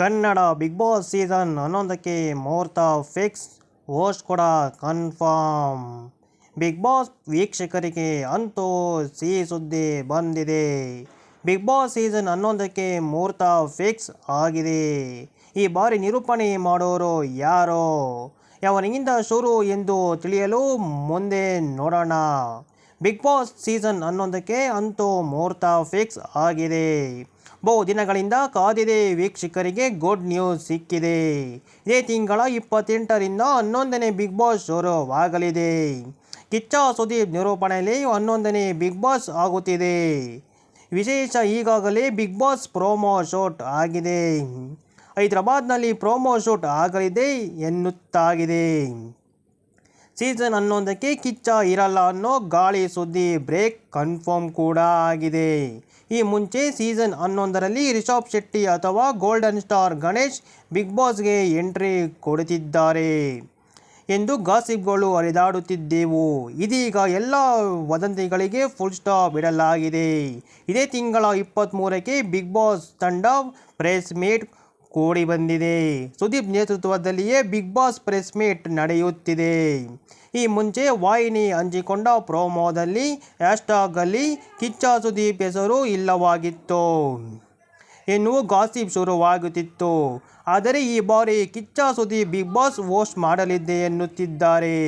Kannada big boss season ಹನ್ನೊಂದಕ್ಕೆ ಮುಹೂರ್ತ fix, host ಕೂಡ ಕನ್ಫರ್ಮ್. ಬಿಗ್ ಬಾಸ್ ವೀಕ್ಷಕರಿಗೆ ಅಂತೂ ಸಿಹಿ ಸುದ್ದಿ ಬಂದಿದೆ. ಬಿಗ್ ಬಾಸ್ ಸೀಸನ್ ಹನ್ನೊಂದಕ್ಕೆ ಮುಹೂರ್ತ ಫಿಕ್ಸ್ ಆಗಿದೆ. ಈ ಬಾರಿ ನಿರೂಪಣೆ ಮಾಡೋರು ಯಾರೋ? ಯಾವನಿಗಿಂತ ಶುರು ಎಂದು ತಿಳಿಯಲು ಮುಂದೆ ನೋಡೋಣ. ಬಿಗ್ ಬಾಸ್ ಸೀಸನ್ ಹನ್ನೊಂದಕ್ಕೆ ಅಂತೂ ಮುಹೂರ್ತ ಫಿಕ್ಸ್ ಆಗಿದೆ. ಬಹು ದಿನಗಳಿಂದ ಕಾದಿದೆ ವೀಕ್ಷಕರಿಗೆ ಗುಡ್ ನ್ಯೂಸ್ ಸಿಕ್ಕಿದೆ. ಇದೇ ತಿಂಗಳ ಇಪ್ಪತ್ತೆಂಟರಿಂದ ಹನ್ನೊಂದನೇ ಬಿಗ್ ಬಾಸ್ ಶುರುವಾಗಲಿದೆ. ಕಿಚ್ಚ ಸುದೀಪ್ ನಿರೂಪಣೆಯಲ್ಲಿ ಹನ್ನೊಂದನೇ ಬಿಗ್ ಬಾಸ್ ಆಗುತ್ತಿದೆ. ವಿಶೇಷ ಈಗಾಗಲೇ ಬಿಗ್ ಬಾಸ್ ಪ್ರೋಮೋ ಶೂಟ್ ಆಗಿದೆ. ಹೈದರಾಬಾದ್ನಲ್ಲಿ ಪ್ರೋಮೋ ಶೂಟ್ ಆಗಲಿದೆ ಎನ್ನುತ್ತಾಗಿದೆ. ಸೀಸನ್ ಹನ್ನೊಂದಕ್ಕೆ ಕಿಚ್ಚ ಇರಲ್ಲ ಅನ್ನೋ ಗಾಳಿ ಸುದ್ದಿ ಬ್ರೇಕ್ ಕನ್ಫರ್ಮ್ ಕೂಡ ಆಗಿದೆ. ಈ ಮುಂಚೆ ಸೀಸನ್ ಹನ್ನೊಂದರಲ್ಲಿ ರಿಷಬ್ ಶೆಟ್ಟಿ ಅಥವಾ ಗೋಲ್ಡನ್ ಸ್ಟಾರ್ ಗಣೇಶ್ ಬಿಗ್ ಬಾಸ್ಗೆ ಎಂಟ್ರಿ ಕೊಡುತ್ತಿದ್ದಾರೆ ಎಂದು ಗಾಸಿಪ್ಗಳು ಹರಿದಾಡುತ್ತಿದ್ದೆವು. ಇದೀಗ ಎಲ್ಲ ವದಂತಿಗಳಿಗೆ ಫುಲ್ ಸ್ಟಾಪ್ ಇಡಲಾಗಿದೆ. ಇದೇ ತಿಂಗಳ ಇಪ್ಪತ್ತ್ಮೂರಕ್ಕೆ ಬಿಗ್ ಬಾಸ್ ತಂಡ ಪ್ರೆಸ್ ಮೀಟ್ ಕೂಡಿ ಬಂದಿದೆ. ಸುದೀಪ್ ನೇತೃತ್ವದಲ್ಲಿಯೇ ಬಿಗ್ ಬಾಸ್ ಪ್ರೆಸ್ ಮೀಟ್ ನಡೆಯುತ್ತಿದೆ. ಈ ಮುಂಚೆ ವಾಹಿನಿ ಹಂಚಿಕೊಂಡ ಪ್ರೋಮೋದಲ್ಲಿ ಹ್ಯಾಶ್ಟಾಗಲ್ಲಿ ಕಿಚ್ಚ ಸುದೀಪ್ ಹೆಸರು ಇಲ್ಲವಾಗಿತ್ತು. ಎನ್ನುವ ಗಾಸಿಪ್ ಶುರುವಾಗುತ್ತಿತ್ತು. ಆದರೆ ಈ ಬಾರಿ Kichcha Sudeep Bigg Boss host ಮಾಡಲಿದೆ ಎನ್ನುತ್ತಿದ್ದಾರೆ.